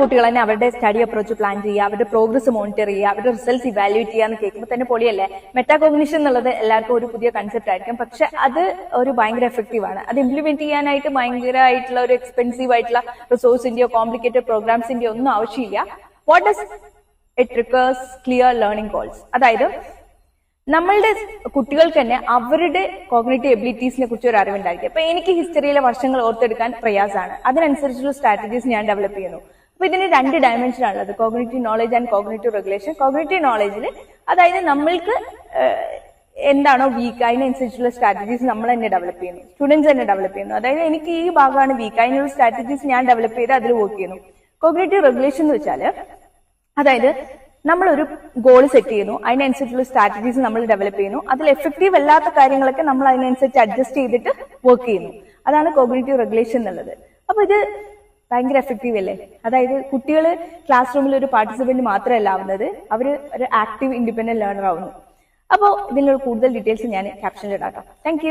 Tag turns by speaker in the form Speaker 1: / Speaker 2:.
Speaker 1: കുട്ടികൾ തന്നെ അവരുടെ സ്റ്റഡി അപ്രോച്ച് പ്ലാൻ ചെയ്യുക അവരുടെ പ്രോഗ്രസ് മോണിറ്റർ ചെയ്യുക അവരുടെ റിസൾട്ട്സ് ഇവാലുവേറ്റ് ചെയ്യുക എന്ന് കേൾക്കുമ്പോൾ തന്നെ പൊളിയല്ലേ? മെറ്റാകോഗ്നിഷൻ എന്നുള്ളത് എല്ലാവർക്കും ഒരു പുതിയ കൺസെപ്റ്റ് ആയിരിക്കും. പക്ഷെ അത് ഒരു ഭയങ്കര എഫക്റ്റീവ് ആണ്. അത് ഇംപ്ലിമെന്റ് ചെയ്യാനായിട്ട് ഭയങ്കരമായിട്ടുള്ള ഒരു എക്സ്പെൻസീവ് ആയിട്ടുള്ള റിസോഴ്സിന്റെയോ കോംപ്ലിക്കേറ്റഡ് പ്രോഗ്രാംസിന്റെയോ ഒന്നും ആവശ്യമില്ല. What does it requires clear learning goals അതായത് നമ്മളുടെ കുട്ടികൾക്ക് തന്നെ അവരുടെ കോഗ്നേറ്റീവ് എബിലിറ്റീസിനെ കുറിച്ച് ഒരു അറിവുണ്ടായിരിക്കും. അപ്പൊ എനിക്ക് ഹിസ്റ്ററിയിലെ വർഷങ്ങൾ ഓർത്തെടുക്കാൻ പ്രയാസമാണ് അതിനനുസരിച്ചുള്ള സ്ട്രാറ്റജീസ് ഞാൻ ഡെവലപ്പ് ചെയ്യുന്നു. അപ്പൊ ഇതിന് രണ്ട് ഡയമെൻഷൻ ആണുള്ളത് cognitive knowledge and cognitive regulation cognitive നോളജിൽ അതായത് നമ്മൾക്ക് എന്താണോ വീക്ക് അതിനനുസരിച്ചുള്ള സ്ട്രാറ്റജീസ് നമ്മൾ തന്നെ ഡെവലപ്പ് ചെയ്യുന്നു. സ്റ്റുഡൻസ് തന്നെ ഡെവലപ്പ് ചെയ്യുന്നു. അതായത് എനിക്ക് ഈ ഭാഗമാണ് വീക്ക് അതിനുള്ള സ്ട്രാറ്റജീസ് ഞാൻ ഡെവലപ്പ് ചെയ്ത് അതിൽ വർക്ക് ചെയ്യുന്നു. കോഗ്നേറ്റീവ് റെഗുലേഷൻ എന്ന് വെച്ചാൽ അതായത് നമ്മളൊരു ഗോൾ സെറ്റ് ചെയ്യുന്നു അതിനനുസരിച്ചുള്ള സ്ട്രാറ്റജീസ് നമ്മൾ ഡെവലപ്പ് ചെയ്യുന്നു അതിൽ എഫക്റ്റീവ് അല്ലാത്ത കാര്യങ്ങളൊക്കെ നമ്മൾ അതിനനുസരിച്ച് അഡ്ജസ്റ്റ് ചെയ്തിട്ട് വർക്ക് ചെയ്യുന്നു. അതാണ് കോഗ്നേറ്റീവ് റെഗുലേഷൻ എന്നുള്ളത്. അപ്പൊ ഇത് ഭയങ്കര എഫക്റ്റീവ് അല്ലേ? അതായത് കുട്ടികൾ ക്ലാസ് റൂമിൽ ഒരു പാർട്ടിസിപ്പന്റ് മാത്രമല്ല ആവുന്നത്. അവർ ഒരു ആക്റ്റീവ് ഇൻഡിപെൻഡന്റ് ലേണർ ആവുന്നു. അപ്പോൾ ഇതിനുള്ള കൂടുതൽ ഡീറ്റെയിൽസ് ഞാൻ ക്യാപ്ഷനിൽ ഇടാക്കാം താങ്ക്